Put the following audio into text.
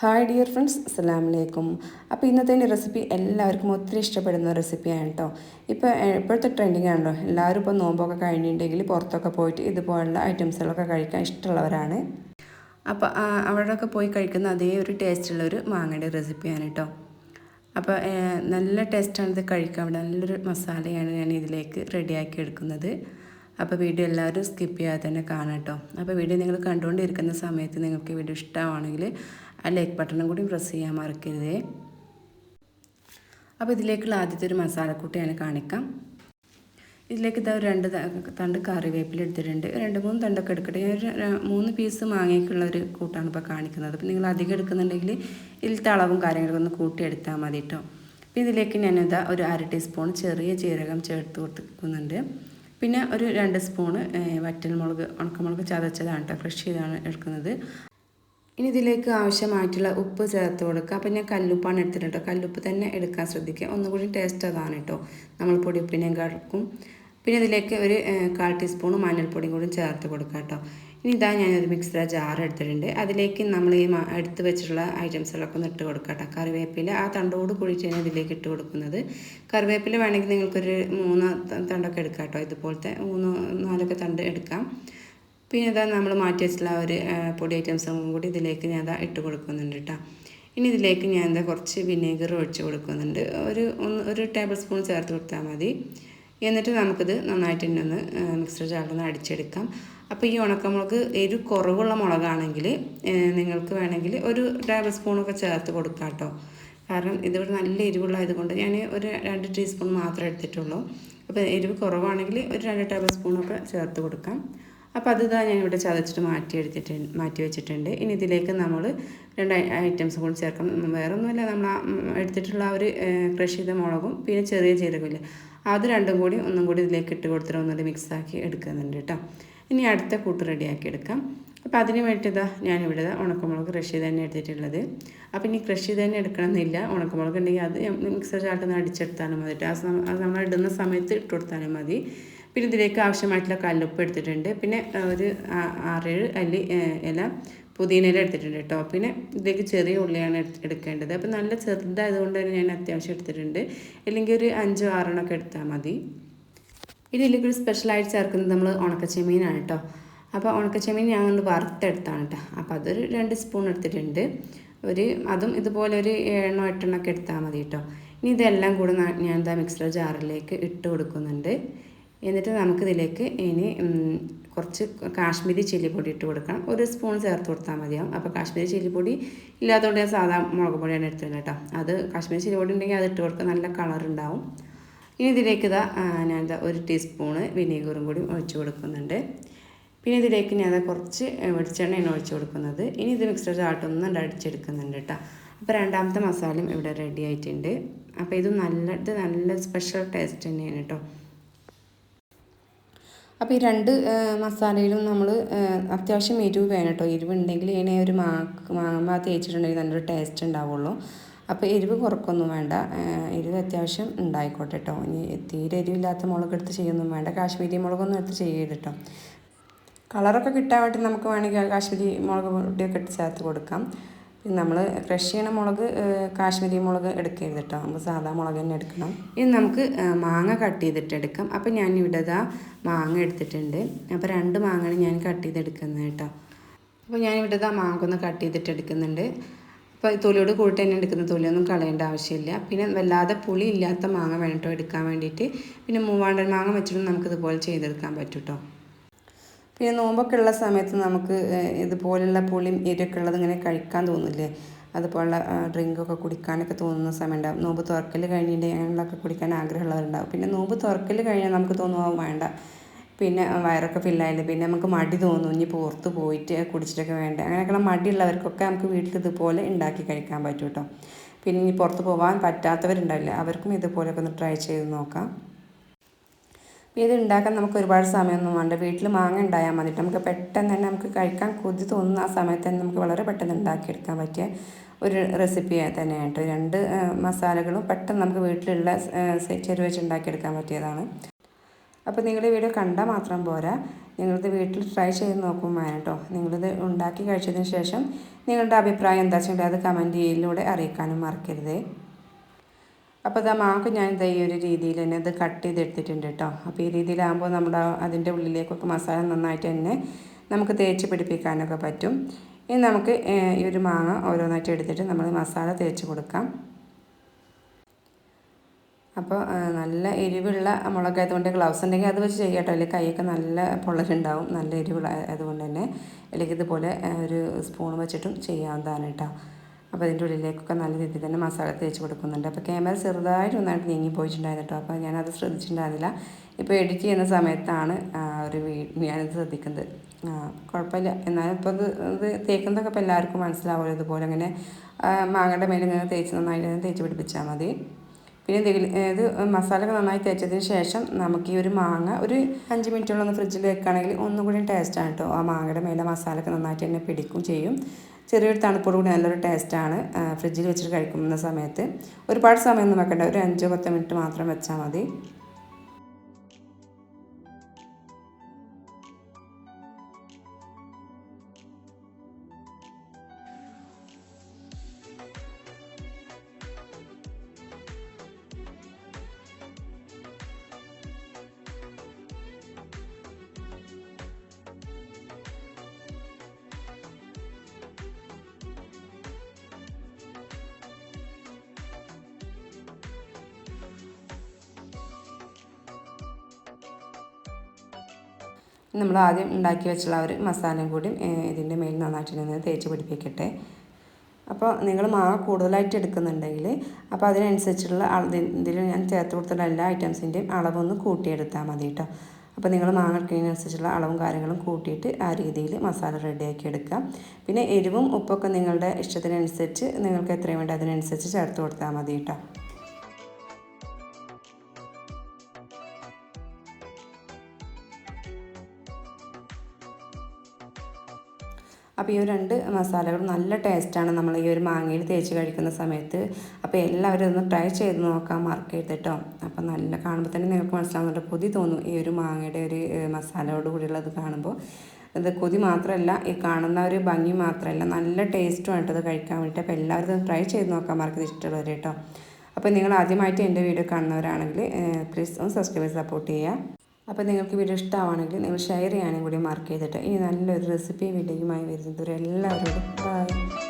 Hi dear friends അസ്സാം വലൈക്കും അപ്പോൾ ഇന്നത്തെ എന്റെ റെസിപ്പി എല്ലാവർക്കും ഒത്തിരി ഇഷ്ടപ്പെടുന്ന റെസിപ്പിയാണ് കേട്ടോ ഇപ്പോൾ ഇപ്പോഴത്തെ ട്രെൻഡിങ് ആണല്ലോ. എല്ലാവരും ഇപ്പോൾ നോമ്പൊക്കെ കഴിഞ്ഞിട്ടുണ്ടെങ്കിൽ പുറത്തൊക്കെ പോയിട്ട് ഇതുപോലുള്ള ഐറ്റംസുകളൊക്കെ കഴിക്കാൻ ഇഷ്ടമുള്ളവരാണ്. അപ്പോൾ അവിടെയൊക്കെ പോയി കഴിക്കുന്ന അതേ ഒരു ടേസ്റ്റുള്ള ഒരു മാങ്ങയുടെ റെസിപ്പിയാണ് കേട്ടോ അപ്പോൾ നല്ല ടേസ്റ്റാണ് ഇത് കഴിക്കാൻ. നല്ലൊരു മസാലയാണ് ഞാൻ ഇതിലേക്ക് റെഡിയാക്കി എടുക്കുന്നത്. അപ്പോൾ വീഡിയോ എല്ലാവരും സ്കിപ്പ് ചെയ്യാതെ തന്നെ കാണാം കേട്ടോ. അപ്പോൾ വീഡിയോ നിങ്ങൾ കണ്ടുകൊണ്ടിരിക്കുന്ന സമയത്ത് നിങ്ങൾക്ക് വീഡിയോ ഇഷ്ടമാണെങ്കിൽ ആ ലൈക്ക് ബട്ടണും കൂടി പ്രസ് ചെയ്യാൻ മറക്കരുതേ. അപ്പോൾ ഇതിലേക്കുള്ള ആദ്യത്തെ ഒരു മസാലക്കൂട്ടി ഞാൻ കാണിക്കാം. ഇതിലേക്ക് ഇതാ രണ്ട് തണ്ട് കറിവേപ്പില എടുത്തിട്ടുണ്ട്. രണ്ട് മൂന്ന് തണ്ടൊക്കെ എടുക്കട്ടെ. ഞാൻ ഒരു മൂന്ന് പീസ് മാങ്ങയ്ക്കുള്ള ഒരു കൂട്ടാണ് ഇപ്പോൾ കാണിക്കുന്നത്. അപ്പോൾ നിങ്ങൾ അധികം എടുക്കുന്നുണ്ടെങ്കിൽ ഇതിലത്തെ അളവും കാര്യങ്ങളൊക്കെ ഒന്ന് കൂട്ടിയെടുത്താൽ മതി കേട്ടോ. അപ്പോൾ ഇതിലേക്ക് ഞാനിതാ ഒരു അര ടീസ്പൂൺ ചെറിയ ജീരകം ചേർത്ത് കൊടുക്കുന്നുണ്ട് പിന്നെ ഒരു രണ്ട് സ്പൂണ് വറ്റൽമുളക് ഉണക്കമുളക് ചതച്ചതാണ് കേട്ടോ ഫ്രഷ് ചെയ്താണ് എടുക്കുന്നത്. ഇനി ഇതിലേക്ക് ആവശ്യമായിട്ടുള്ള ഉപ്പ് ചേർത്ത് കൊടുക്കുക. അപ്പം ഞാൻ കല്ലുപ്പാണ് എടുത്തിട്ട് കേട്ടോ കല്ലുപ്പ് തന്നെ എടുക്കാൻ ശ്രദ്ധിക്കുക. ഒന്നുകൂടി ടേസ്റ്റ് അതാണ് കേട്ടോ നമ്മൾ പൊടി ഉപ്പിനെയും കടക്കും പിന്നെ ഇതിലേക്ക് ഒരു കാൽ ടീസ്പൂൺ മഞ്ഞൾപ്പൊടിയും കൂടി ചേർത്ത് കൊടുക്കുക കേട്ടോ ഇനി ഇതാ ഞാനൊരു മിക്സറ ജാർ എടുത്തിട്ടുണ്ട്. അതിലേക്ക് നമ്മൾ ഈ എടുത്ത് വെച്ചിട്ടുള്ള ഐറ്റംസുകളൊക്കെ ഒന്ന് ഇട്ട് കൊടുക്കുക കേട്ടോ കറിവേപ്പില ആ തണ്ടോട് കൂടിയിട്ട് ഞാൻ ഇതിലേക്ക് ഇട്ട് കൊടുക്കുന്നത്. കറിവേപ്പില വേണമെങ്കിൽ നിങ്ങൾക്കൊരു മൂന്ന് തണ്ടൊക്കെ എടുക്കാം കേട്ടോ ഇതുപോലത്തെ മൂന്ന് നാലൊക്കെ തണ്ട് എടുക്കാം. പിന്നെ ഇതാ നമ്മൾ മാറ്റി വെച്ചിട്ടുള്ള ഒരു പൊടി ഐറ്റംസും കൂടി ഇതിലേക്ക് ഞാൻ ഇതാ ഇട്ട് കൊടുക്കുന്നുണ്ട് കേട്ടോ ഇനി ഇതിലേക്ക് ഞാൻ എന്താ കുറച്ച് വിനേഗർ ഒഴിച്ച് കൊടുക്കുന്നുണ്ട്. ഒരു ഒന്ന് ഒരു ടേബിൾ സ്പൂൺ ചേർത്ത് കൊടുത്താൽ മതി. എന്നിട്ട് നമുക്കിത് നന്നായിട്ട് തന്നെ ഒന്ന് മിക്സർ ജാറിലൊന്ന് അടിച്ചെടുക്കാം. അപ്പോൾ ഈ ഉണക്കമുളക് എരു കുറവുള്ള മുളകാണെങ്കിൽ നിങ്ങൾക്ക് വേണമെങ്കിൽ ഒരു ടേബിൾ സ്പൂണൊക്കെ ചേർത്ത് കൊടുക്കാം കേട്ടോ. കാരണം ഇതിവിടെ നല്ല എരിവുള്ളതായത് കൊണ്ട് ഞാൻ ഒരു രണ്ട് ടീസ്പൂൺ മാത്രമേ എടുത്തിട്ടുള്ളൂ. അപ്പോൾ എരിവ് കുറവാണെങ്കിൽ ഒരു രണ്ട് ടേബിൾ സ്പൂണൊക്കെ ചേർത്ത് കൊടുക്കാം. അപ്പോൾ അത് ഇതാ ഞാനിവിടെ ചതച്ചിട്ട് മാറ്റി മാറ്റി വെച്ചിട്ടുണ്ട്. ഇനി ഇതിലേക്ക് നമ്മൾ രണ്ട് ഐറ്റംസ് കൂടി ചേർക്കണം വേറെ ഒന്നുമില്ല നമ്മൾ എടുത്തിട്ടുള്ള ഒരു ക്രഷ് ചെയ്ത മുളകും പിന്നെ ചെറിയ ജീരകമില്ല. അത് രണ്ടും കൂടി ഒന്നും കൂടി ഇതിലേക്ക് ഇട്ട് കൊടുത്തിട്ട് ഒന്നുകൂടി മിക്സാക്കി എടുക്കുന്നുണ്ട് കേട്ടോ. ഇനി അടുത്ത കൂട്ട് റെഡിയാക്കി എടുക്കാം അപ്പോൾ അതിന് വേണ്ടിയിതാ ഞാനിവിടെ ഉണക്കമുളക് ക്രഷ് ചെയ്ത് തന്നെ എടുത്തിട്ടുള്ളത്. അപ്പോൾ ഇനി ക്രഷ് ചെയ്ത് തന്നെ എടുക്കണമെന്നില്ല. ഉണക്കമുളക് ഉണ്ടെങ്കിൽ അത് മിക്സർ ചാട്ടൊന്ന് അടിച്ചെടുത്താലും മതി. ആ നമ്മൾ ഇടുന്ന സമയത്ത് ഇട്ട് കൊടുത്താലും മതി. പിന്നെ ഇതിലേക്ക് ആവശ്യമായിട്ടുള്ള കല്ലുപ്പ് എടുത്തിട്ടുണ്ട്. പിന്നെ ഒരു ആറേഴ് അല്ലി ഇല പുതിനയില എടുത്തിട്ടുണ്ട് കേട്ടോ പിന്നെ ഇതിലേക്ക് ചെറിയ ഉള്ളിയാണ് എടുക്കേണ്ടത്. അപ്പോൾ നല്ല ചെറുതായതുകൊണ്ട് തന്നെ ഞാൻ അത്യാവശ്യം എടുത്തിട്ടുണ്ട്. അല്ലെങ്കിൽ ഒരു അഞ്ചോ ആറെണ്ണമൊക്കെ എടുത്താൽ മതി. ഇതിലേക്ക് ഒരു സ്പെഷ്യലായിട്ട് ചേർക്കുന്നത് നമ്മൾ ഉണക്കച്ചെമ്മീനാണ് കേട്ടോ അപ്പോൾ ഉണക്കച്ചെമ്മീൻ ഞാൻ കൊണ്ട് വറുത്തെടുത്താണ് കേട്ടോ അപ്പോൾ അതൊരു രണ്ട് സ്പൂൺ എടുത്തിട്ടുണ്ട്. ഒരു അതും ഇതുപോലെ ഒരു ഏഴെണ്ണോ എട്ടെണ്ണൊക്കെ എടുത്താൽ മതി കേട്ടോ ഇനി ഇതെല്ലാം കൂടെ ഞാൻ എന്താ മിക്സർ ജാറിലേക്ക് ഇട്ട് കൊടുക്കുന്നുണ്ട്. എന്നിട്ട് നമുക്കിതിലേക്ക് ഇനി കുറച്ച് കാശ്മീരി ചില്ലിപ്പൊടി ഇട്ട് കൊടുക്കണം. ഒരു സ്പൂൺ ചേർത്ത് കൊടുത്താൽ മതിയാവും. അപ്പോൾ കാശ്മീരി ചില്ലിപ്പൊടി ഇല്ലാത്തതുകൊണ്ട് ഞാൻ സാധാ മുളക് പൊടിയാണ് എടുത്തിരുന്നത് കേട്ടോ അത് കാശ്മീരി ചില്ലിപ്പൊടി ഉണ്ടെങ്കിൽ അത് ഇട്ട് കൊടുക്കുക നല്ല കളർ ഉണ്ടാവും. ഇനി ഇതിലേക്ക് ഇതാ ഞാൻ ഒരു ടീസ്പൂണ് വിനീഗറും കൂടി ഒഴിച്ച് കൊടുക്കുന്നുണ്ട്. പിന്നെ ഇതിലേക്ക് ഞാൻ കുറച്ച് വെളിച്ചെണ്ണയാണ് ഒഴിച്ച് കൊടുക്കുന്നത്. ഇനി ഇത് മിക്സർ ചാട്ടൊന്നും അടിച്ചെടുക്കുന്നുണ്ട് കേട്ടോ. അപ്പോൾ രണ്ടാമത്തെ മസാലയും ഇവിടെ റെഡി ആയിട്ടുണ്ട്. അപ്പോൾ ഇത് നല്ല നല്ല സ്പെഷ്യൽ ടേസ്റ്റ് തന്നെയാണ് കേട്ടോ. അപ്പോൾ ഈ രണ്ട് മസാലയിലും നമ്മൾ അത്യാവശ്യം എരിവ് വേണം കേട്ടോ. എരിവുണ്ടെങ്കിൽ ഇതിനെ ഒരു മാങ്ങ മാങ്ങ തേച്ചിട്ടുണ്ടെങ്കിൽ നല്ലൊരു ടേസ്റ്റ് ഉണ്ടാവുള്ളൂ. അപ്പോൾ എരിവ് കുറക്കൊന്നും വേണ്ട. എരിവ് അത്യാവശ്യം ഉണ്ടായിക്കോട്ടെ കേട്ടോ ഇനി തീരെ എരിവില്ലാത്ത മുളക് എടുത്ത് ചെയ്യൊന്നും വേണ്ട. കാശ്മീരി മുളകൊന്നും എടുത്ത് ചെയ്യരുത് കേട്ടോ കളറൊക്കെ കിട്ടാൻ വേണ്ടി നമുക്ക് വേണമെങ്കിൽ കാശ്മീരി മുളക് പൊടിയൊക്കെ ഇട്ട് ചേർത്ത് കൊടുക്കാം. പിന്നെ നമ്മൾ ക്രഷ് ചെയ്യണ മുളക് കാശ്മീരി മുളക് എടുക്കരുത് കേട്ടോ നമുക്ക് സാധാ മുളക് തന്നെ എടുക്കണം. ഇനി നമുക്ക് മാങ്ങ കട്ട് ചെയ്തിട്ട് എടുക്കാം. അപ്പോൾ ഞാൻ ഇവിടെ ഇതാ മാങ്ങ എടുത്തിട്ടുണ്ട്. അപ്പോൾ രണ്ട് മാങ്ങയാണ് ഞാൻ കട്ട് ചെയ്തെടുക്കുന്നത് കേട്ടോ അപ്പോൾ ഞാൻ ഇവിടെ ഇതാ മാങ്ങ ഒന്ന് കട്ട് ചെയ്തിട്ട് എടുക്കുന്നുണ്ട്. അപ്പോൾ തൊലിയോട് കൂട്ടി തന്നെ എടുക്കുന്ന തൊലിയൊന്നും കളയേണ്ട ആവശ്യമില്ല. പിന്നെ വല്ലാതെ പുളി ഇല്ലാത്ത മാങ്ങ വേണം കേട്ടോ എടുക്കാൻ വേണ്ടിയിട്ട്. പിന്നെ മൂവാണ്ടൻ മാങ്ങ വെച്ചിട്ടും നമുക്കിതുപോലെ ചെയ്തെടുക്കാൻ പറ്റും പിന്നെ നോമ്പൊക്കെ ഉള്ള സമയത്ത് നമുക്ക് ഇതുപോലെയുള്ള പുളിയും എരിയൊക്കെ ഉള്ളത് ഇങ്ങനെ കഴിക്കാൻ തോന്നില്ലേ? അതുപോലുള്ള ഡ്രിങ്കൊക്കെ കുടിക്കാനൊക്കെ തോന്നുന്ന സമയം നോമ്പ് തുറക്കൽ കഴിഞ്ഞിട്ട് അങ്ങനെയുള്ളതൊക്കെ കുടിക്കാൻ ആഗ്രഹമുള്ളവരുണ്ടാവും. പിന്നെ നോമ്പ് തുറക്കൽ കഴിഞ്ഞാൽ നമുക്ക് തോന്നുവാൻ വേണ്ട. പിന്നെ വയറൊക്കെ ഫില്ലായില്ലേ പിന്നെ നമുക്ക് മടി തോന്നും ഇനി പുറത്ത് പോയിട്ട് കുടിച്ചിട്ടൊക്കെ വേണ്ട. അങ്ങനെയൊക്കെയുള്ള മടിയുള്ളവർക്കൊക്കെ നമുക്ക് വീട്ടിൽ ഇതുപോലെ ഉണ്ടാക്കി കഴിക്കാൻ പറ്റും കേട്ടോ. പിന്നെ ഇനി പുറത്ത് പോകാൻ പറ്റാത്തവരുണ്ടാവില്ല അവർക്കും ഇതുപോലെയൊക്കെ ഒന്ന് ട്രൈ ചെയ്ത് നോക്കാം. ഇത് ഉണ്ടാക്കാൻ നമുക്ക് ഒരുപാട് സമയമൊന്നും വേണ്ട. വീട്ടിൽ മാങ്ങ ഉണ്ടായാൽ മതി നമുക്ക് പെട്ടെന്ന് തന്നെ നമുക്ക് കഴിക്കാൻ കൊതി തോന്നുന്ന ആ സമയത്ത് തന്നെ നമുക്ക് വളരെ പെട്ടെന്ന് ഉണ്ടാക്കിയെടുക്കാൻ പറ്റിയ ഒരു റെസിപ്പി തന്നെയാണ് രണ്ട് മസാലകളും പെട്ടെന്ന് നമുക്ക് വീട്ടിലുള്ള ചെരുവച്ച് ഉണ്ടാക്കിയെടുക്കാൻ പറ്റിയതാണ്. അപ്പോൾ നിങ്ങൾ ഈ വീഡിയോ കണ്ടാൽ മാത്രം പോരാ. നിങ്ങളിത് വീട്ടിൽ ട്രൈ ചെയ്ത് നോക്കുമ്പോൾ കേട്ടോ നിങ്ങളിത് ഉണ്ടാക്കി കഴിച്ചതിന് ശേഷം നിങ്ങളുടെ അഭിപ്രായം എന്താ വെച്ചാൽ അത് കമന്റ് ചെയ്യലൂടെ അറിയിക്കാനും മറക്കരുത്. അപ്പോൾ ഇതാ മാക്ക് ഞാൻ ഇതാ ഈ ഒരു രീതിയിൽ തന്നെ ഇത് കട്ട് ചെയ്തെടുത്തിട്ടുണ്ട് കേട്ടോ അപ്പോൾ ഈ രീതിയിലാകുമ്പോൾ നമ്മുടെ അതിന്റെ ഉള്ളിലേക്കൊക്കെ മസാല നന്നായിട്ട് തന്നെ നമുക്ക് തേച്ച് പിടിപ്പിക്കാനൊക്കെ പറ്റും. ഇനി നമുക്ക് ഈ ഒരു മാങ്ങ ഓരോന്നായിട്ട് എടുത്തിട്ട് നമ്മൾ മസാല തേച്ച് കൊടുക്കാം. അപ്പോൾ നല്ല എരിവുള്ള മുളകായതുകൊണ്ട് ഗ്ലൗസ് ഉണ്ടെങ്കിൽ അത് വെച്ച് ചെയ്യട്ടോ അല്ലെങ്കിൽ കൈയൊക്കെ നല്ല പൊള്ളലുണ്ടാവും. നല്ല എരിവുള്ള അതുകൊണ്ട് തന്നെ. അല്ലെങ്കിൽ ഇതുപോലെ ഒരു സ്പൂൺ വെച്ചിട്ടും ചെയ്യാവുന്നതാണ് കേട്ടോ അപ്പോൾ അതിന്റെ ഉള്ളിലേക്കൊക്കെ നല്ല രീതിയിൽ തന്നെ മസാല തേച്ച് കൊടുക്കുന്നുണ്ട്. അപ്പോൾ ക്യാമറ ചെറുതായിട്ട് ഒന്നായിട്ട് നീങ്ങി പോയിട്ടുണ്ടായിരുന്നു കേട്ടോ അപ്പോൾ ഞാനത് ശ്രദ്ധിച്ചിട്ടുണ്ടായിരുന്നില്ല. ഇപ്പോൾ എഡിറ്റ് ചെയ്യുന്ന സമയത്താണ് ഒരു വീ ഞാനത് ശ്രദ്ധിക്കുന്നത്. കുഴപ്പമില്ല. എന്നാലും ഇപ്പോൾ ഇത് ഇത് തേക്കുന്നതൊക്കെ ഇപ്പോൾ എല്ലാവർക്കും മനസ്സിലാവുമല്ലോ. ഇതുപോലെ അങ്ങനെ മാങ്ങയുടെ മേലെ ഇങ്ങനെ തേച്ച് നന്നായിട്ട് തേച്ച് പിടിപ്പിച്ചാൽ മതി. പിന്നെ ഇത് മസാലയൊക്കെ നന്നായി തേച്ചതിന് ശേഷം നമുക്ക് ഈ ഒരു മാങ്ങ ഒരു അഞ്ച് മിനിറ്റോളം ഒന്ന് ഫ്രിഡ്ജിൽ വെക്കുകയാണെങ്കിൽ ഒന്നും കൂടി ടേസ്റ്റാണ് കേട്ടോ ആ മാങ്ങയുടെ മേലെ മസാലയൊക്കെ നന്നായിട്ട് തന്നെ പിടിക്കും ചെയ്യും. ചെറിയൊരു തണുപ്പോട് കൂടി നല്ലൊരു ടേസ്റ്റാണ് ഫ്രിഡ്ജിൽ വെച്ചിട്ട് കഴിക്കുന്ന സമയത്ത്. ഒരുപാട് സമയമൊന്നും വെക്കേണ്ട. ഒരു അഞ്ചോ പത്തോ മിനിറ്റ് മാത്രം വെച്ചാൽ മതി. നമ്മൾ ആദ്യം ഉണ്ടാക്കി വെച്ചുള്ള ഒരു മസാലയും കൂടി ഇതിന്റെ മേൽ നന്നായിട്ട് നിന്ന് തേച്ച് പിടിപ്പിക്കട്ടെ. അപ്പോൾ നിങ്ങൾ മാവ് കൂടുതലായിട്ട് എടുക്കുന്നുണ്ടെങ്കിൽ അപ്പോൾ അതിനനുസരിച്ചുള്ള ഇതിൽ ഞാൻ ചേർത്ത് കൊടുത്തുള്ള എല്ലാ ഐറ്റംസിന്റെയും അളവൊന്ന് കൂട്ടിയെടുത്താൽ മതി കേട്ടോ അപ്പോൾ നിങ്ങൾ മാങ്ങ എടുക്കുന്നതിനനുസരിച്ചുള്ള അളവും കാര്യങ്ങളും കൂട്ടിയിട്ട് ആ രീതിയിൽ മസാല റെഡിയാക്കി എടുക്കാം പിന്നെ എരിവും ഉപ്പൊക്കെ നിങ്ങളുടെ ഇഷ്ടത്തിനനുസരിച്ച് നിങ്ങൾക്ക് എത്രയും വേണ്ട അതിനനുസരിച്ച് ചേർത്ത് കൊടുത്താൽ മതി കേട്ടോ അപ്പോൾ ഈ ഒരു രണ്ട് മസാലകളും നല്ല ടേസ്റ്റാണ് നമ്മൾ ഈ ഒരു മാങ്ങയിൽ തേച്ച് കഴിക്കുന്ന സമയത്ത്. അപ്പോൾ എല്ലാവരും ഒന്ന് ട്രൈ ചെയ്ത് നോക്കാൻ മാർക്ക് കേട്ടോ അപ്പോൾ നല്ല കാണുമ്പോൾ തന്നെ നിങ്ങൾക്ക് മനസ്സിലാവുന്നുണ്ട് കൊതി തോന്നും ഈ ഒരു മാങ്ങയുടെ ഒരു മസാലയോട് കൂടിയുള്ളത് കാണുമ്പോൾ. ഇത് കൊതി മാത്രമല്ല ഈ കാണുന്ന ഒരു ഭംഗി മാത്രമല്ല നല്ല ടേസ്റ്റും ആയിട്ട് അത് കഴിക്കാൻ വേണ്ടിയിട്ട് അപ്പോൾ എല്ലാവരും ട്രൈ ചെയ്ത് നോക്കാൻ മാർക്ക് ഇഷ്ടമുള്ളവർ കേട്ടോ. അപ്പോൾ നിങ്ങൾ ആദ്യമായിട്ട് എന്റെ വീഡിയോ കാണുന്നവരാണെങ്കിൽ പ്ലീസ് ഒന്ന് സബ്സ്ക്രൈബ് സപ്പോർട്ട് ചെയ്യുക. അപ്പോൾ നിങ്ങൾക്ക് വീഡിയോ ഇഷ്ടമാണെങ്കിൽ നിങ്ങൾ ഷെയർ ചെയ്യാനും കൂടി മാർക്ക് ചെയ്തിട്ട്. ഇനി നല്ലൊരു റെസിപ്പി വീഡിയോയുമായി വരുന്നത് എല്ലാവരോടും ബൈ